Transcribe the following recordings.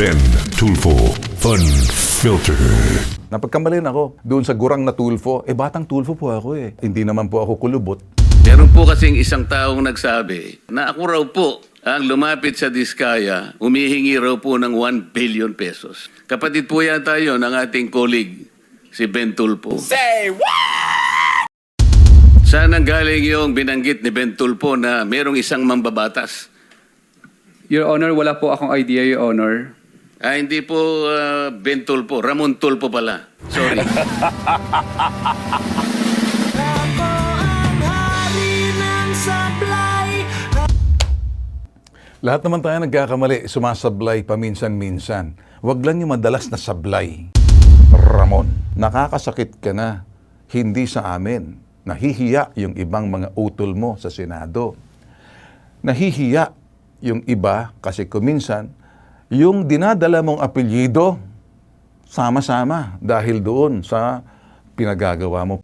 Ben Tulfo Fun Filter. Napagkamalin ako doon sa gurang na Tulfo. Eh, batang Tulfo po ako eh. Hindi naman po ako kulubot. Meron po kasing isang taong nagsabi na ako raw po ang lumapit sa Diskaya, humihingi raw po ng 1 billion pesos. Kapatid po yata yun ng ating colleague, si Ben Tulpo. Say what? Saan ang galing yung binanggit ni Ben Tulpo na merong isang mambabatas? Your Honor, wala po akong idea, Your Honor. Ah, hindi po ah, Ben Tulpo, Ramon Tulpo pala. Sorry. Lahat naman tayo nagkakamali, sumasablay paminsan-minsan. Huwag lang yung madalas na sablay. Ramon, nakakasakit ka na. Hindi sa amin. Nahihiya yung ibang mga utol mo sa Senado. Nahihiya yung iba kasi kuminsan, yung dinadala mong apelyido, sama-sama dahil doon sa pinagagawa mo.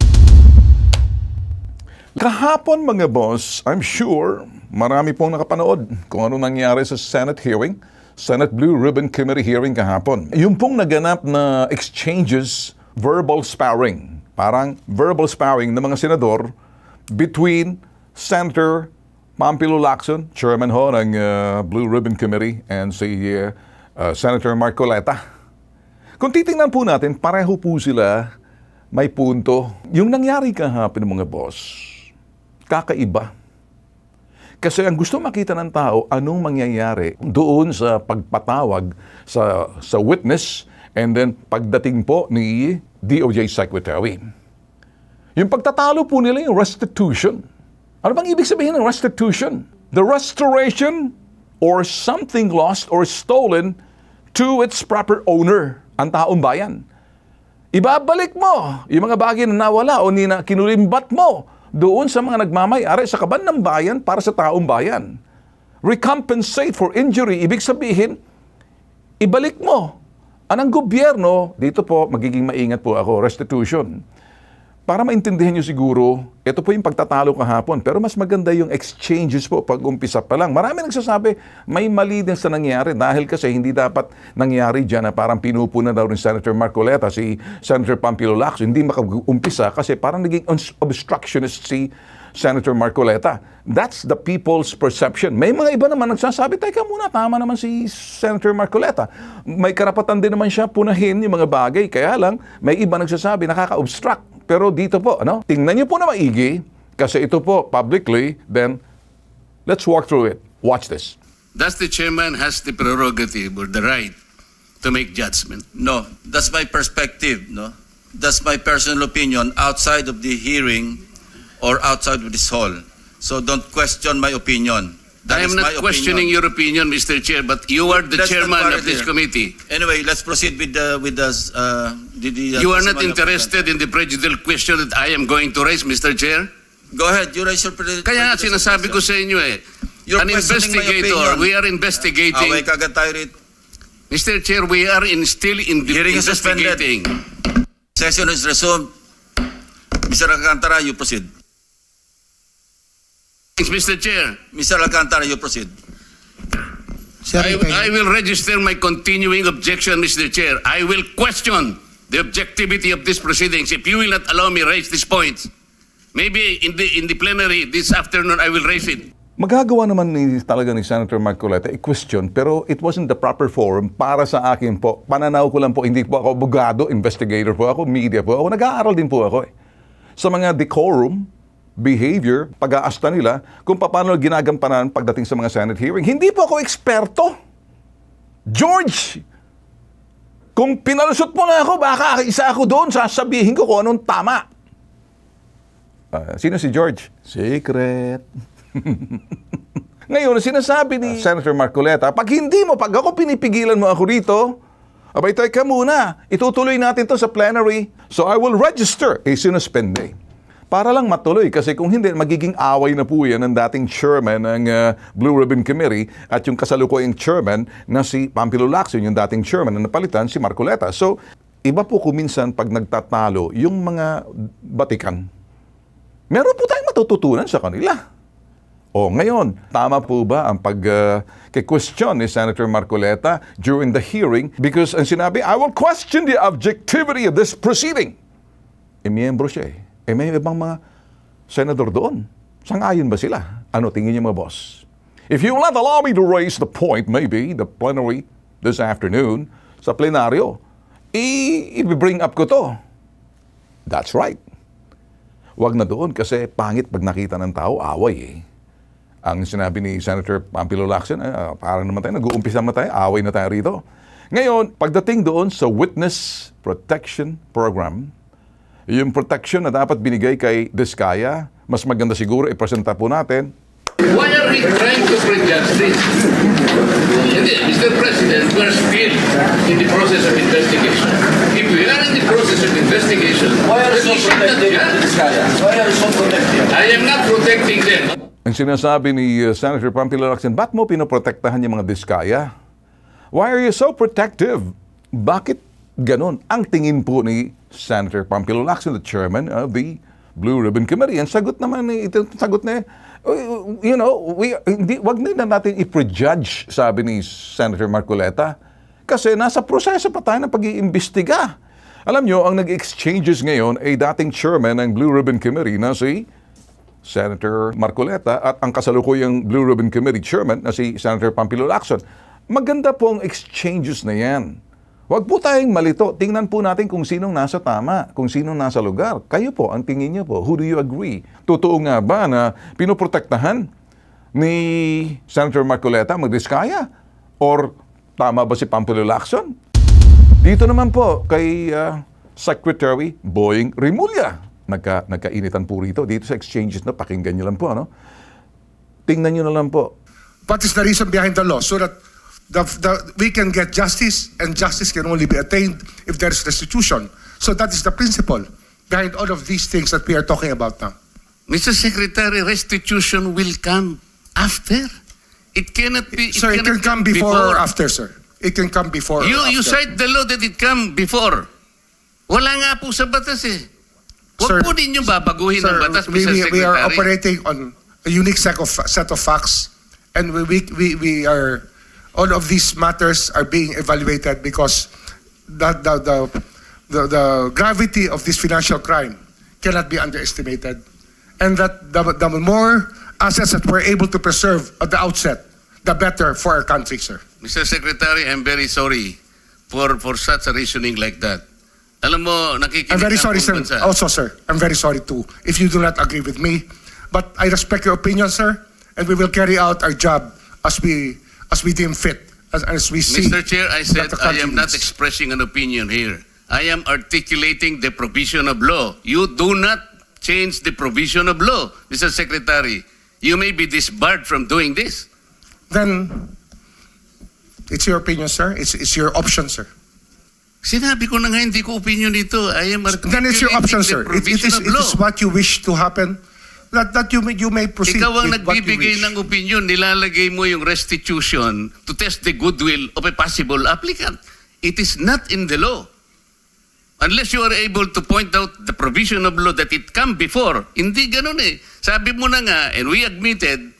Kahapon mga boss, I'm sure marami pong nakapanood kung ano nangyari sa Senate hearing, Senate Blue Ribbon Committee hearing kahapon. Yung pong naganap na exchanges, verbal sparring, parang verbal sparring ng mga senador between Senator Pampilo Lacson, chairman ho ng uh, Blue Ribbon Committee, and si uh, uh, Senator Marcoleta. Kung titingnan po natin, pareho po sila may punto. Yung nangyari kahapon ng mga boss, kakaiba. Kasi ang gusto makita ng tao, anong mangyayari doon sa pagpatawag sa, sa witness and then pagdating po ni DOJ Secretary. Yung pagtatalo po nila yung restitution. Ano bang ibig sabihin ng restitution? The restoration or something lost or stolen to its proper owner, ang taong bayan. Ibabalik mo yung mga bagay na nawala o nina, kinulimbat mo doon sa mga nagmamayari sa kaban ng bayan para sa taong bayan. Recompensate for injury, ibig sabihin, ibalik mo. Anong gobyerno, dito po, magiging maingat po ako, restitution. Para maintindihan nyo siguro, ito po yung pagtatalo kahapon. Pero mas maganda yung exchanges po pag umpisa pa lang. Marami nagsasabi, may mali din sa nangyari dahil kasi hindi dapat nangyari dyan na parang pinupunan daw rin Senator Marcoleta, si Senator Pampilo Lacson. Hindi makaumpisa kasi parang naging obstructionist si Senator Marcoleta. That's the people's perception. May mga iba naman nagsasabi, teka muna, tama naman si Senator Marcoleta. May karapatan din naman siya punahin yung mga bagay. Kaya lang, may iba nagsasabi, nakaka-obstruct. Pero dito po, ano, tingnan niyo po na maigi, kasi ito po, publicly, then, let's walk through it. Watch this. Does the chairman has the prerogative or the right to make judgment? No, that's my perspective, no? That's my personal opinion outside of the hearing or outside of this hall. So don't question my opinion. I That am is my not questioning opinion. your opinion, Mr. Chair, but you are the not chairman of this here. committee. Anyway, let's proceed with the with the uh, the, the uh, You are not interested in the prejudicial question that I am going to raise, Mr. Chair? Go ahead, you raise your pre- Kaya nga prejudicial sinasabi ko sa inyo eh, You're an investigator, we are investigating. Away kagad tayo rito. Mr. Chair, we are in still in the Hearing is suspended. investigating. Session is resumed. Mr. Alcantara, you proceed. Thanks, Mr. Chair. Mr. Alcantara, you proceed. Sir, I, I- will register my continuing objection, Mr. Chair. I will question the objectivity of these proceedings if you will not allow me raise these points. Maybe in the in the plenary this afternoon I will raise it. Magagawa naman ni, talaga ni Senator Marcoleta i-question, pero it wasn't the proper forum para sa akin po. Pananaw ko lang po, hindi po ako abogado, investigator po ako, media po ako, nag-aaral din po ako eh. Sa mga decorum, behavior, pag-aasta nila, kung paano ginagampanan pagdating sa mga Senate hearing. Hindi po ako eksperto. George! Kung pinalusot mo na ako, baka isa ako doon, sasabihin ko kung anong tama. Ah, sino si George? Secret. Ngayon, sinasabi ni Senator Marcoleta, pag hindi mo, pag ako pinipigilan mo ako rito, abay, teka muna, itutuloy natin to sa plenary. So I will register a sinuspende. Para lang matuloy, kasi kung hindi, magiging away na po yan ng dating chairman ng uh, Blue Ribbon Committee at yung kasalukuyang chairman na si Pampilo Lacson, yung dating chairman na napalitan si Marcoleta. So, iba po kuminsan pag nagtatalo yung mga batikan. Meron po tayong matututunan sa kanila. O ngayon, tama po ba ang pag uh, ni Senator Marcoleta during the hearing because ang sinabi, I will question the objectivity of this proceeding. E miyembro siya eh. E may ibang mga senador doon. Sangayon ba sila? Ano tingin niyo mga boss? If you will not allow me to raise the point, maybe, the plenary this afternoon, sa plenaryo, i-bring up ko to. That's right. Huwag na doon kasi pangit pag nakita ng tao, away eh. Ang sinabi ni Senator Pampilo Lacson, eh, parang naman tayo, nag-uumpisa naman tayo, away na tayo rito. Ngayon, pagdating doon sa Witness Protection Program, yung protection na dapat binigay kay Diskaya, mas maganda siguro ipresenta po natin Why are we trying to prejudge this? Mr. President, we're still in the process of investigation. If we are in the process of investigation, Why are you so this guy? Why are you so protective? I am not protecting them. Ang sinasabi ni uh, Senator Pampilo Lacson, ba't mo pinoprotektahan yung mga diskaya? Why are you so protective? Bakit ganun? Ang tingin po ni Senator Pampilo Lacson, the chairman of the Blue Ribbon Committee. Ang sagot naman ito sagot na you know, we hindi wag na natin i-prejudge sabi ni Senator Marcoleta kasi nasa proseso pa tayo ng pag-iimbestiga. Alam nyo, ang nag-exchanges ngayon ay dating chairman ng Blue Ribbon Committee na si Senator Marcoleta at ang kasalukuyang Blue Ribbon Committee Chairman na si Senator Pampilo Lacson. Maganda po ang exchanges na yan. Huwag po tayong malito. Tingnan po natin kung sinong nasa tama, kung sinong nasa lugar. Kayo po, ang tingin niyo po. Who do you agree? Totoo nga ba na pinoprotektahan ni Senator Marcoleta magdiskaya? Or tama ba si Pampilo Lacson? Dito naman po kay ah, Secretary Boying Rimulya. Nagka, nagkainitan po rito. Dito sa exchanges na pakinggan nyo lang po. Ano? Tingnan nyo na lang po. What is the reason behind the law? So that the, the, we can get justice, and justice can only be attained if there is restitution. So that is the principle behind all of these things that we are talking about now. Mr. Secretary, restitution will come after. It cannot be. Sir, it can come before or after, sir. It can come before or You, you cite the law that it come before. Wala nga po sa batas eh. Sir, Huwag po ninyo babaguhin Sir, ang batas, we, Mr. we, Secretary. we are operating on a unique set of, set of facts, and we, we, we, we are, all of these matters are being evaluated because the, the, the, the, the gravity of this financial crime cannot be underestimated. And that the, the more assets that we're able to preserve at the outset, the better for our country, sir. Mr. Secretary, I'm very sorry for for such a reasoning like that. Alam mo, nakikinig I'm very sorry, sir. bansa. Also, sir, I'm very sorry too if you do not agree with me. But I respect your opinion, sir, and we will carry out our job as we as we deem fit, as, as we see. Mr. Chair, I said I am not expressing an opinion here. I am articulating the provision of law. You do not change the provision of law, Mr. Secretary. You may be disbarred from doing this. Then it's your opinion, sir. It's it's your option, sir. Sinabi ko na nga hindi ko opinion dito. I am articulating Then it's your option, sir. It, it provision is of it law. is what you wish to happen. That that you may you may proceed Ikaw ang nagbibigay ng opinion, nilalagay mo yung restitution to test the goodwill of a possible applicant. It is not in the law. Unless you are able to point out the provision of law that it come before. Hindi ganun eh. Sabi mo na nga, and we admitted,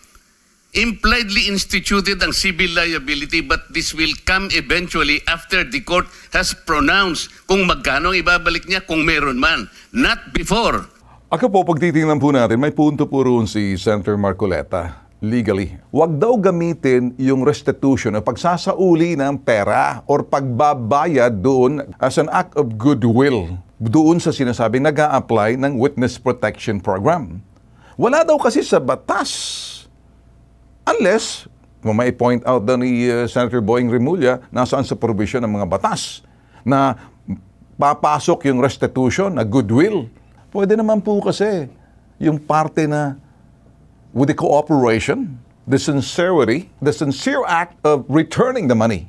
impliedly instituted ang civil liability but this will come eventually after the court has pronounced kung magkano ang ibabalik niya kung meron man. Not before. Ako po, pag titingnan po natin, may punto po roon si Senator Marcoleta legally. Huwag daw gamitin yung restitution o pagsasauli ng pera or pagbabayad doon as an act of goodwill doon sa sinasabing nag apply ng Witness Protection Program. Wala daw kasi sa batas. Unless, may point out daw ni uh, Senator Boying Rimulya, nasaan sa provision ng mga batas na papasok yung restitution na goodwill. Pwede naman po kasi yung parte na with the cooperation, the sincerity, the sincere act of returning the money,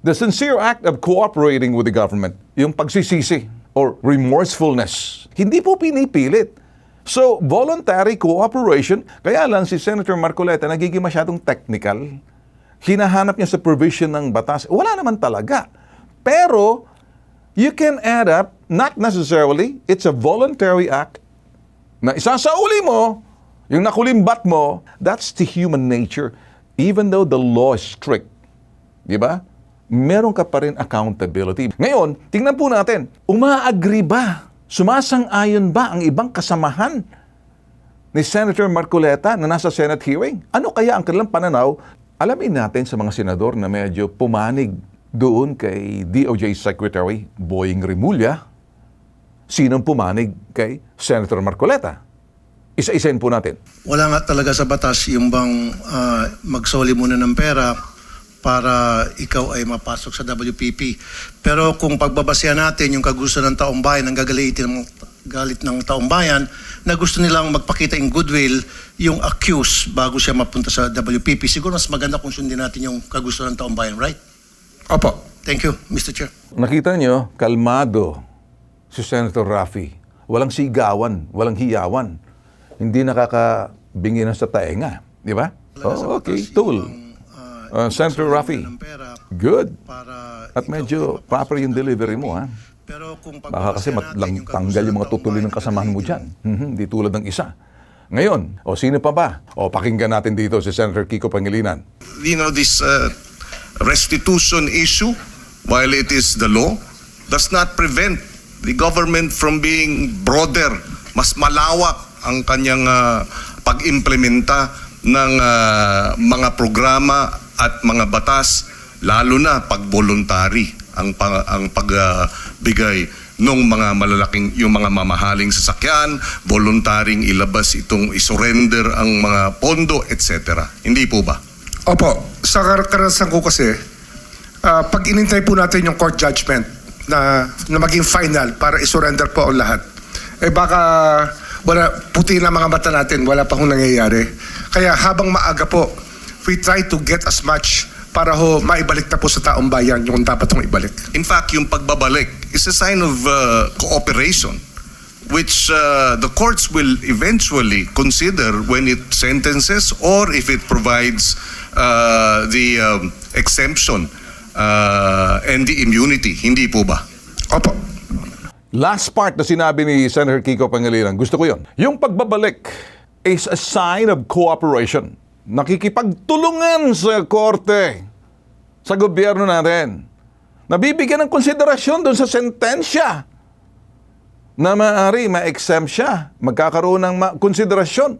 the sincere act of cooperating with the government, yung pagsisisi or remorsefulness. Hindi po pinipilit. So, voluntary cooperation, kaya lang si Senator Marcoleta nagiging masyadong technical. Hinahanap niya sa provision ng batas. Wala naman talaga. Pero, you can add up, not necessarily, it's a voluntary act na isasauli mo Yung nakulimbat mo, that's the human nature. Even though the law is strict, di ba? Meron ka pa rin accountability. Ngayon, tingnan po natin, umaagree ba? Sumasang-ayon ba ang ibang kasamahan ni Senator Marcoleta na nasa Senate hearing? Ano kaya ang kanilang pananaw? Alamin natin sa mga senador na medyo pumanig doon kay DOJ Secretary Boying Rimulya. Sinong pumanig kay Senator Marcoleta? Isa-isain po natin. Wala nga talaga sa batas yung bang ah, magsoli muna ng pera para ikaw ay mapasok sa WPP. Pero kung pagbabasehan natin yung kagusto ng taong bayan, ang gagalitin ng galit ng taong bayan, na gusto nilang magpakita in goodwill yung accused bago siya mapunta sa WPP. Siguro mas maganda kung sundin natin yung kagusto ng taong bayan, right? Opo. Thank you, Mr. Chair. Nakita nyo, kalmado si Senator Rafi. Walang sigawan, walang hiyawan. Hindi nakakabingi na sa taenga. Di ba? Oh, okay, tool. Uh, Senator Rafi, ng good. At medyo proper yung delivery mo, ha? Pero kung Baka kasi matlang tanggal yung ng mga tutuloy ng kasamahan mo dyan. Mhm, Di tulad ng isa. Ngayon, o sino pa ba? O pakinggan natin dito si Senator Kiko Pangilinan. you know, this uh, restitution issue, while it is the law, does not prevent the government from being broader, mas malawak ang kanyang uh, pag-implementa ng uh, mga programa at mga batas, lalo na pag voluntary ang, pa- ang pagbigay ng mga malalaking, yung mga mamahaling sasakyan, voluntaring ilabas itong isurrender ang mga pondo, etc. Hindi po ba? Opo, sa kar- karanasan ko kasi, ah, pag inintay po natin yung court judgment na, na maging final para isurrender po ang lahat, eh baka wala, puti na mga mata natin, wala pa hong nangyayari. Kaya habang maaga po, we try to get as much para ho maibalik na po sa taong bayan yung dapat hong ibalik. In fact, yung pagbabalik is a sign of uh, cooperation which uh, the courts will eventually consider when it sentences or if it provides uh, the um, exemption uh, and the immunity. Hindi po ba? Opo. Last part na sinabi ni Senator Kiko Pangilinan, gusto ko yon. Yung pagbabalik is a sign of cooperation. Nakikipagtulungan sa korte, sa gobyerno natin. Nabibigyan ng konsiderasyon doon sa sentensya na maaari ma-exempt siya. Magkakaroon ng ma- konsiderasyon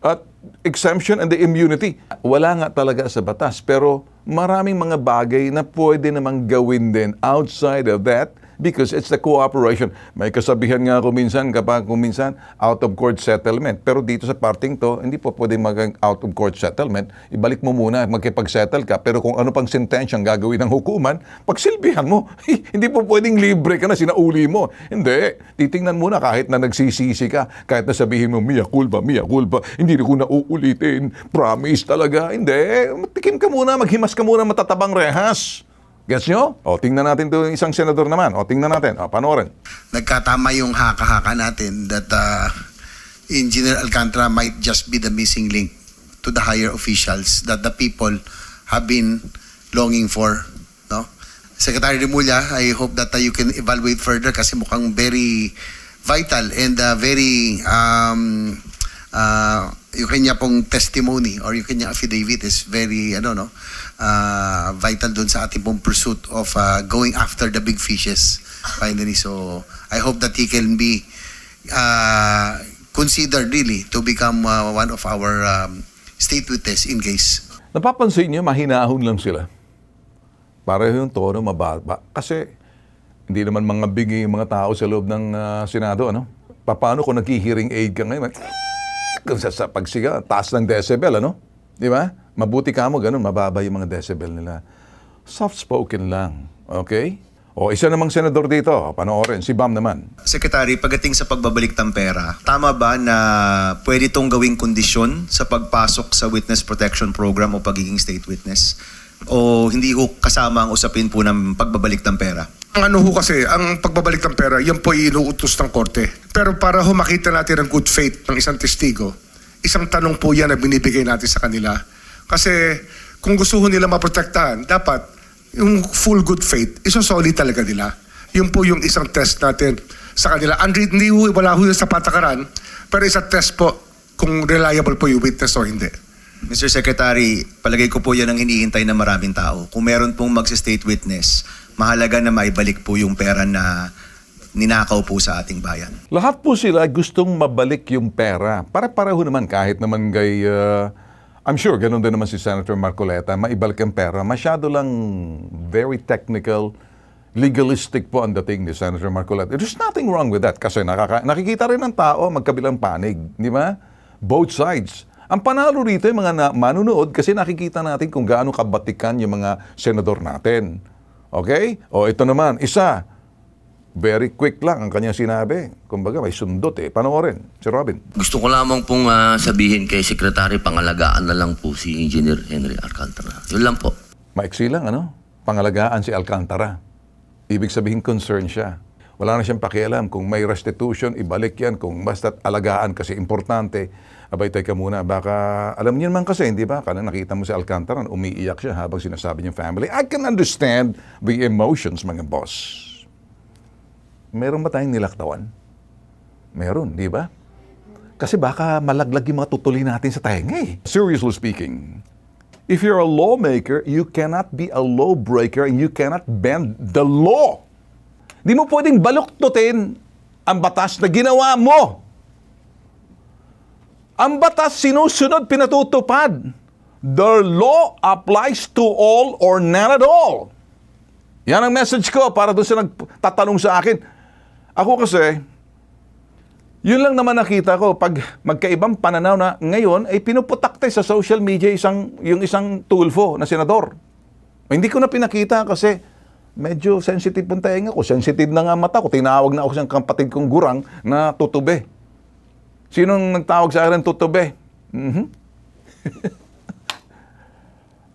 at exemption and the immunity. Wala nga talaga sa batas, pero maraming mga bagay na pwede namang gawin din outside of that because it's the cooperation. May kasabihan nga ako minsan kapag minsan out of court settlement. Pero dito sa parting to, hindi po pwede mag out of court settlement. Ibalik mo muna, magkipag-settle ka. Pero kung ano pang sentensyang gagawin ng hukuman, pagsilbihan mo. hindi po pwedeng libre ka na, sinauli mo. Hindi. Titingnan muna kahit na nagsisisi ka, kahit na sabihin mo, Mia culpa, Mia culpa, hindi ko na uulitin. Promise talaga. Hindi. Tikim ka muna, maghimas ka muna matatabang rehas. Gets nyo? O, tingnan natin to isang senador naman. O, tingnan natin. O, panoorin. nagkatama yung haka-haka natin that uh, Engineer Alcantara might just be the missing link to the higher officials that the people have been longing for. No? Secretary Remulla, I hope that uh, you can evaluate further kasi mukhang very vital and uh, very um, uh, yung kanya pong testimony or yung kanya affidavit is very ano no uh, vital doon sa ating pong pursuit of uh, going after the big fishes finally so I hope that he can be uh, considered really to become uh, one of our um, state witness in case Napapansin nyo, mahinahon lang sila. Pareho yung tono, mababa. Kasi hindi naman mga bigi yung mga tao sa loob ng ah, Senado, ano? Paano kung nagki-hearing aid ka ngayon? Kung sa, sa pagsiga, taas ng decibel, ano? Di ba? Mabuti ka mo, ganun, mababa yung mga decibel nila. Soft-spoken lang, okay? O, isa namang senador dito, panoorin, si Bam naman. Secretary, pagdating sa pagbabalik ng pera, tama ba na pwede itong gawing kondisyon sa pagpasok sa witness protection program o pagiging state witness? O hindi ho kasama ang usapin po ng pagbabalik ng pera? Ang ano ho kasi, ang pagbabalik ng pera, yan po ay inuutos ng korte. Pero para ho makita natin ang good faith ng isang testigo, isang tanong po yan na binibigay natin sa kanila. Kasi kung gusto nila maprotektahan, dapat yung full good faith, isosoli talaga nila. Yun po yung isang test natin sa kanila. And hindi ho, wala ho sa patakaran, pero isa test po kung reliable po yung witness o hindi. Mr. Secretary, palagay ko po yan ang hinihintay ng maraming tao. Kung meron pong mag-state witness, mahalaga na maibalik po yung pera na ninakaw po sa ating bayan. Lahat po sila gustong mabalik yung pera. Para-pareho naman kahit naman kay... uh, I'm sure, ganun din naman si Senator Marcoleta, maibalik ang pera. Masyado lang very technical, legalistic po ang dating ni Senator Marcoleta. There's nothing wrong with that kasi nakaka- nakikita rin ng tao magkabilang panig. Di ba? Both sides. Ang panalo rito yung mga na- manunood kasi nakikita natin kung gaano kabatikan yung mga senador natin. Okay? O ito naman, isa, very quick lang ang kanyang sinabi. Kumbaga, may sundot eh. Panoorin, si Robin. Gusto ko lamang pong ah, sabihin kay Secretary, pangalagaan na lang po si Engineer Henry Alcantara. Yun lang po. Maiksi lang, ano? Pangalagaan si Alcantara. Ibig sabihin, concern siya. Wala na siyang pakialam. Kung may restitution, ibalik yan. Kung basta't alagaan kasi importante, abay, teka muna, baka, alam niyo naman kasi, hindi ba? Kana nakita mo si Alcantara, umiiyak siya habang sinasabi niyang family. I can understand the emotions, mga boss. Meron ba tayong nilaktawan? Meron, di ba? Kasi baka malaglag yung mga tutuli natin sa tenga eh. Seriously speaking, if you're a lawmaker, you cannot be a lawbreaker and you cannot bend the law. Di mo pwedeng baluktutin ang batas na ginawa mo. Ang batas sinusunod, pinatutupad. The law applies to all or none at all. Yan ang message ko para doon sa nagtatanong sa akin. Ako kasi, yun lang naman nakita ko pag magkaibang pananaw na ngayon ay pinuputakte sa social media isang yung isang tulfo na senador. Hindi ko na pinakita kasi medyo sensitive pong tenga ko. Sensitive na nga mata ko. Tinawag na ako sa kapatid kong gurang na tutube. Sinong nagtawag sa akin tutube? Mhm.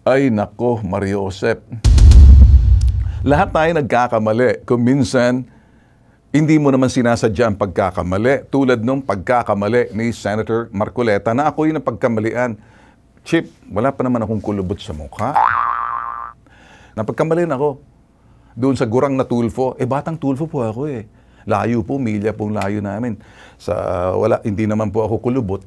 Ay nako, Mario Josep. Lahat tayo nagkakamali. Kung minsan, hindi mo naman sinasadya ang pagkakamali. Tulad nung pagkakamali ni Senator Marcoleta na ako napagkamalian. Chip, wala pa naman akong kulubot sa mukha. Napagkamalian ako. Doon sa gurang na tulfo. Eh, batang tulfo po ako eh. Layo po, milya pong layo namin. Sa, wala, hindi naman po ako kulubot.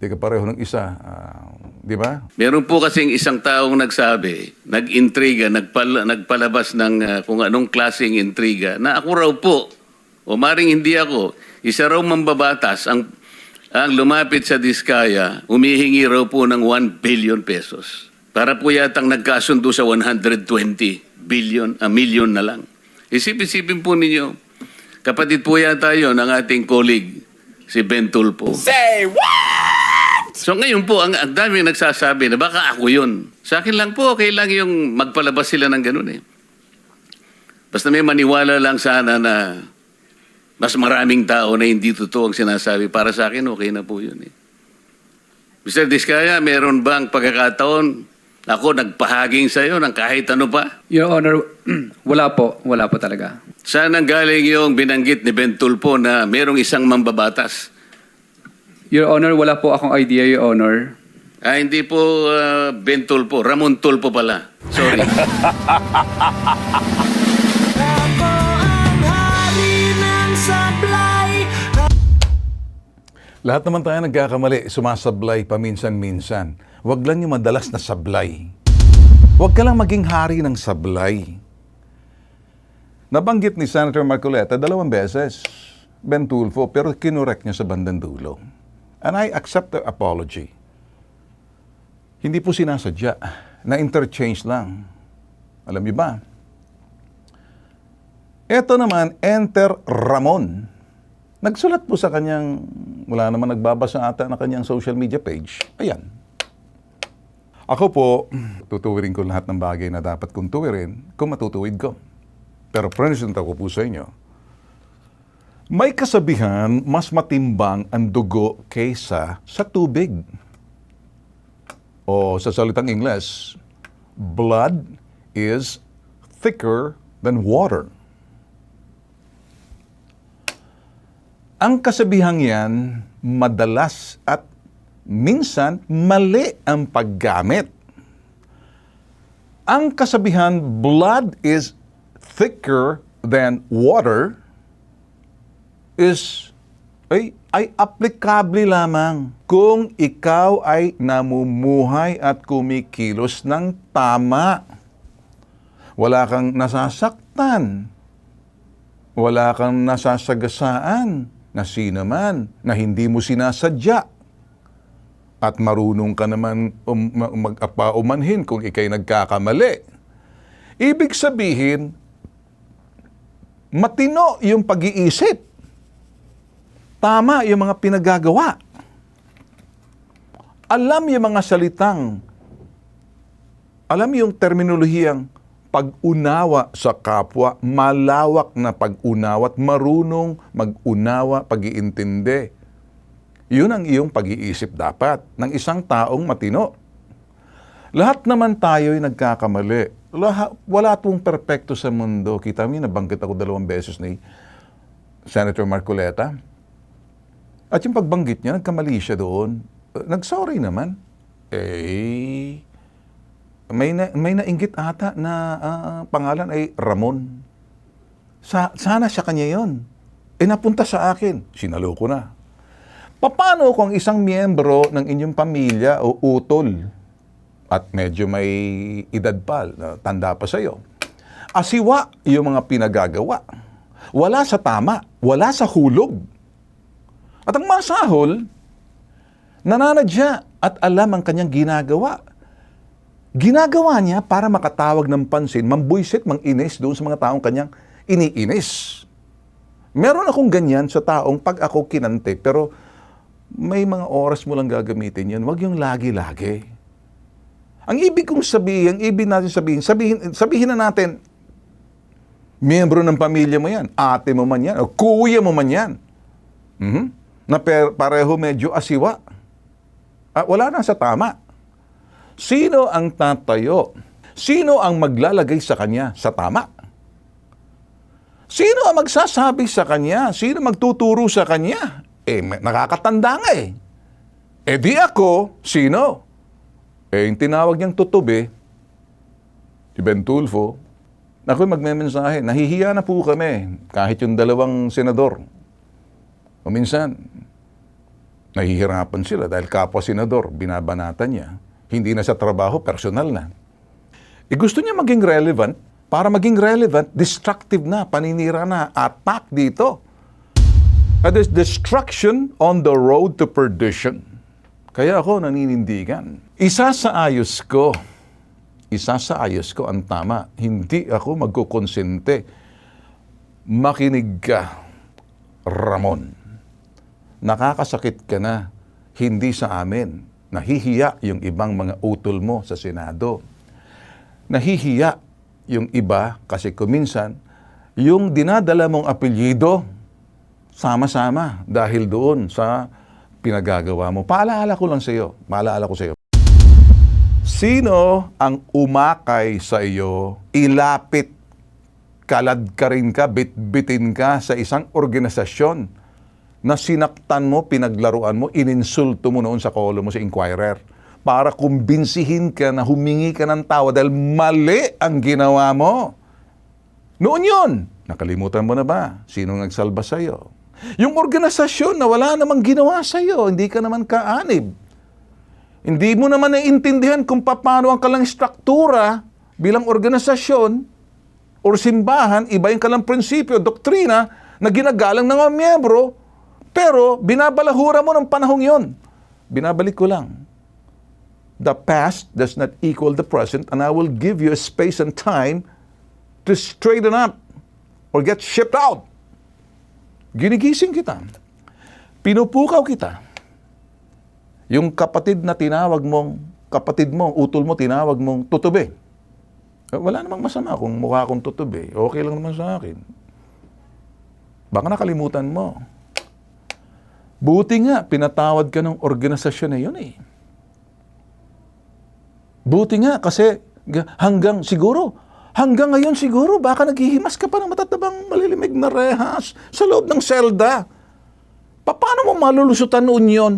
Hindi ka pareho ng isa. Ah, di ba? Meron po kasing isang taong nagsabi, nag-intriga, nagpal- nagpalabas ng ah, kung anong klaseng intriga, na ako raw po, o maring hindi ako, isa raw mambabatas ang, ang lumapit sa Diskaya, humihingi raw po ng 1 billion pesos. Para po yatang nagkasundo sa 120 billion, a million na lang. Isipin-isipin po ninyo, kapatid po yata yun ng ating colleague, si Ben Tulpo. So ngayon po, ang, ang dami nagsasabi na baka ako yun. Sa akin lang po, okay lang yung magpalabas sila ng ganun eh. Basta may maniwala lang sana na mas maraming tao na hindi totoo ang sinasabi. Para sa akin, okay na po yun eh. Mr. Diskaya, meron bang pagkakataon ako nagpahaging sa iyo ng kahit ano pa? Your Honor, wala po. Wala po talaga. Saan ang galing yung binanggit ni Ben Tulpo na merong isang mambabatas? Your Honor, wala po akong idea, Your Honor. Ah, hindi po ah, Ben Tulpo, Ramon Tulpo pala. Sorry. Lahat naman tayo nagkakamali, sumasablay paminsan-minsan. Huwag lang yung madalas na sablay. Huwag ka lang maging hari ng sablay. Nabanggit ni Senator Marcoleta dalawang beses, Ben Tulfo, pero kinorek niya sa bandang dulo. And I accept the apology. Hindi po sinasadya, na-interchange lang. Alam niyo ba? Ito naman, enter Ramon. Nagsulat po sa kanyang, wala naman nagbabasa ata na kanyang social media page. Ayan. Ako po, tutuwirin ko lahat ng bagay na dapat kong tuwirin kung matutuwid ko. Pero present ako po sa inyo. May kasabihan, mas matimbang ang dugo kaysa sa tubig. O sa salitang Ingles, blood is thicker than water. Ang kasabihang yan, madalas at minsan mali ang paggamit. Ang kasabihan, blood is thicker than water, is ay, ay aplikable lamang kung ikaw ay namumuhay at kumikilos ng tama. Wala kang nasasaktan. Wala kang nasasagasaan na sino man na hindi mo sinasadya. At marunong ka naman um, mag-apa-umanhin kung ikay nagkakamali. Ibig sabihin, matino yung pag-iisip. Tama yung mga pinagagawa. Alam yung mga salitang, alam yung terminolohiyang pag-unawa sa kapwa, malawak na pag-unawa at marunong mag-unawa, pag-iintindi. Yun ang iyong pag-iisip dapat ng isang taong matino. Lahat naman tayo'y nagkakamali. Lahat, wala pong perpekto sa mundo. Kita mo, nabanggit ako dalawang beses ni Senator Marcoleta. At yung pagbanggit niya, nagkamali siya doon. Uh, Nag-sorry naman. Eh, may, na, may nainggit ata na ah, pangalan ay Ramon. Sa, sana siya kanya yon. Eh napunta sa akin. Sinalo ko na. Paano kung isang miyembro ng inyong pamilya o utol at medyo may edad pa, tanda pa sa'yo, asiwa yung mga pinagagawa. Wala sa tama, wala sa hulog. At ang masahol, nananadya at alam ang kanyang ginagawa. Ginagawa niya para makatawag ng pansin, mambuisit, manginis doon sa mga taong kanyang iniinis. Meron akong ganyan sa taong pag ako kinante, pero may mga oras mo lang gagamitin yan. Huwag yung lagi-lagi. Ang ibig kong sabihin, ang ibig natin sabihin, sabihin, sabihin na natin, miyembro ng pamilya mo yan, ate mo man yan, o kuya mo man yan. Mhm. Na pareho medyo asiwa. Ah, wala na sa tama. Sino ang tatayo? Sino ang maglalagay sa kanya sa tama? Sino ang magsasabi sa kanya? Sino magtuturo sa kanya? Eh, nakakatanda nga eh. Eh di ako, sino? Eh, yung tinawag niyang tutubi, si Ben Tulfo, ako magmemensahe, nahihiya na po kami, kahit yung dalawang senador. O minsan, nahihirapan sila dahil kapwa senador, binabanatan niya. Hindi na sa trabaho, personal na. Eh gusto niya maging relevant. Para maging relevant, destructive na, paninira na, attack dito. That is destruction on the road to perdition. Kaya ako naninindigan. Isa sa ayos ko, isa sa ayos ko ang tama. Hindi ako magkukonsente. Makinig ka, Ramon. Nakakasakit ka na, hindi sa amin. Nahihiya yung ibang mga utol mo sa Senado. Nahihiya yung iba kasi kuminsan, yung dinadala mong apelyido, sama-sama dahil doon sa pinagagawa mo. Paalaala ko lang sa iyo. Paalaala ko sa iyo. Sino ang umakay sa iyo, ilapit, kalad ka rin ka, bitbitin ka sa isang organisasyon na sinaktan mo, pinaglaruan mo, ininsulto mo noon sa kolo mo sa Inquirer para kumbinsihin ka na humingi ka ng tawa dahil mali ang ginawa mo. Noon yun, nakalimutan mo na ba? Sino nagsalba sa iyo? Yung organisasyon na wala namang ginawa sa iyo, hindi ka naman kaanib. Hindi mo naman naiintindihan kung paano ang kalang struktura bilang organisasyon o simbahan, iba yung kalang prinsipyo, doktrina na ginagalang ng mga miyembro, pero binabalahura mo ng panahong yon. Binabalik ko lang. The past does not equal the present and I will give you a space and time to straighten up or get shipped out. Ginigising kita. Pinupukaw kita. Yung kapatid na tinawag mong, kapatid mo, utol mo, tinawag mong tutubi. Eh, Wala namang masama kung mukha akong tutubi. Okay lang naman sa akin. Baka nakalimutan mo. Buti nga, pinatawad ka ng organisasyon na yun eh. Buti nga kasi ga- hanggang siguro, hanggang ngayon siguro, baka naghihimas ka pa ng matatabang malilimig na rehas sa loob ng selda. Pa- Paano mo malulusutan noon yun?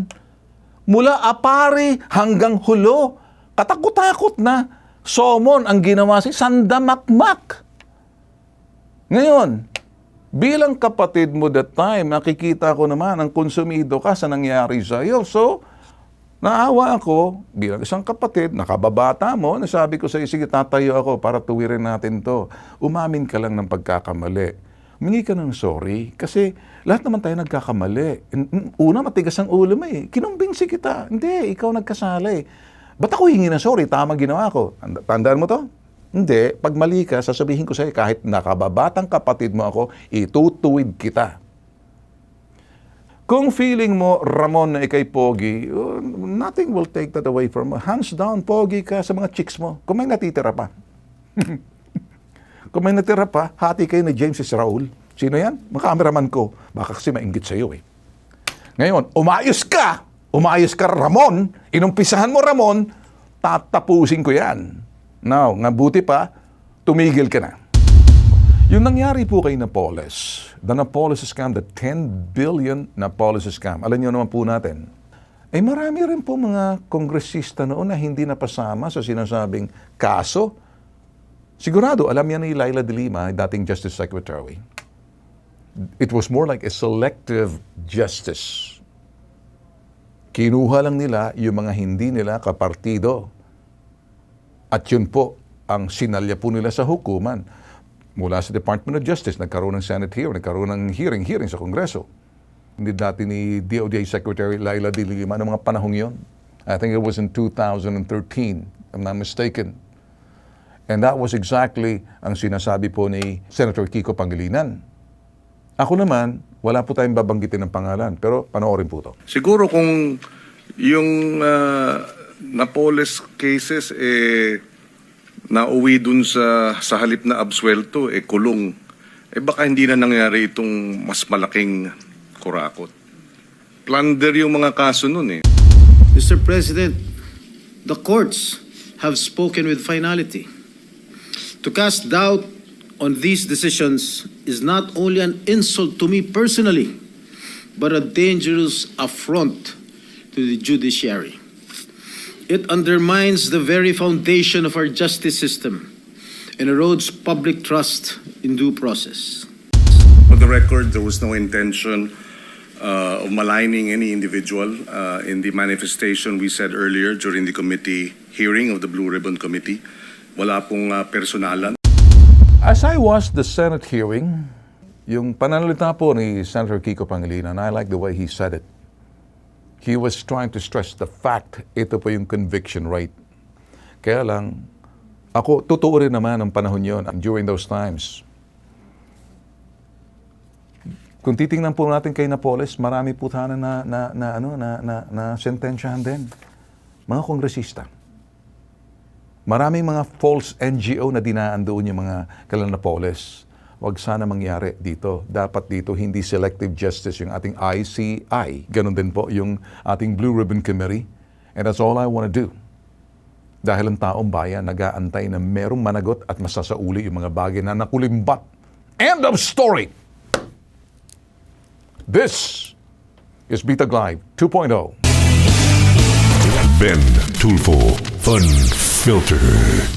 Mula apari hanggang hulo, katakot-takot na. Somon ang ginawa si Sandamakmak. Ngayon, Bilang kapatid mo that time, nakikita ko naman ang konsumido ka sa nangyari sa iyo. So, naawa ako bilang isang kapatid, nakababata mo, nasabi ko sa iyo, sige tatayo ako para tuwirin natin to. Umamin ka lang ng pagkakamali. Humingi ka ng sorry kasi lahat naman tayo nagkakamali. Una, matigas ang ulo mo eh. Kinumbinsi kita. Hindi, ikaw nagkasala eh. Ba't ako hingi ng sorry? Tama ginawa ko. Tanda- Tandaan mo to? Hindi. Pag mali ka, sasabihin ko sa'yo, kahit nakababatang kapatid mo ako, itutuwid kita. Kung feeling mo, Ramon, na ikay pogi, uh, nothing will take that away from mo. Hands down, pogi ka sa mga chicks mo. Kung may natitira pa. Kung may natira pa, hati kayo na James S. Raul. Sino yan? Mga cameraman ko. Baka kasi mainggit sa'yo eh. Ngayon, umayos ka! Umayos ka, Ramon! Inumpisahan mo, Ramon, tatapusin ko yan. Now, nga buti pa, tumigil ka na. Yung nangyari po kay Napoles, the Napoles scam, the 10 billion Napoles scam, alam niyo naman po natin, eh marami rin po mga kongresista noon na hindi napasama sa sinasabing kaso. Sigurado, alam yan ni Laila de Lima, dating Justice Secretary. It was more like a selective justice. Kinuha lang nila yung mga hindi nila kapartido. At yun po ang sinalya po nila sa hukuman. Mula sa Department of Justice, nagkaroon ng Senate hearing, nagkaroon ng hearing, hearing sa Kongreso. Hindi dati ni DOJ Secretary Laila de Lima ng mga panahong yon. I think it was in 2013, if I'm not mistaken. And that was exactly ang sinasabi po ni Senator Kiko Pangilinan. Ako naman, wala po tayong babanggitin ng pangalan, pero panoorin po to. Siguro kung yung uh, Napoles cases eh nauwi dun sa sa halip na absuelto eh kulong. Eh baka hindi na nangyari itong mas malaking kurakot. Plunder yung mga kaso nun eh. Mr. President, the courts have spoken with finality. To cast doubt on these decisions is not only an insult to me personally, but a dangerous affront to the judiciary. It undermines the very foundation of our justice system and erodes public trust in due process. For the record, there was no intention uh, of maligning any individual uh, in the manifestation we said earlier during the committee hearing of the Blue Ribbon Committee. Wala pong uh, personalan. As I watched the Senate hearing, yung pananalita po ni Senator Kiko Pangilinan, I like the way he said it. He was trying to stress the fact, ito po yung conviction rate. Kaya lang, ako, totoo rin naman ang panahon yon during those times. Kung titingnan po natin kay Napoles, marami po na, na, na, ano, na, na, na sentensyahan din. Mga kongresista. Maraming mga false NGO na dinaan doon yung mga kailan Napoles. Huwag sana mangyari dito. Dapat dito hindi selective justice yung ating ICI. Ganon din po yung ating Blue Ribbon Committee. And that's all I want to do. Dahil ang taong bayan nag-aantay na merong managot at masasauli yung mga bagay na nakulimbat. End of story! This is Beta Live 2.0. Ben Tulfo Fun Filter.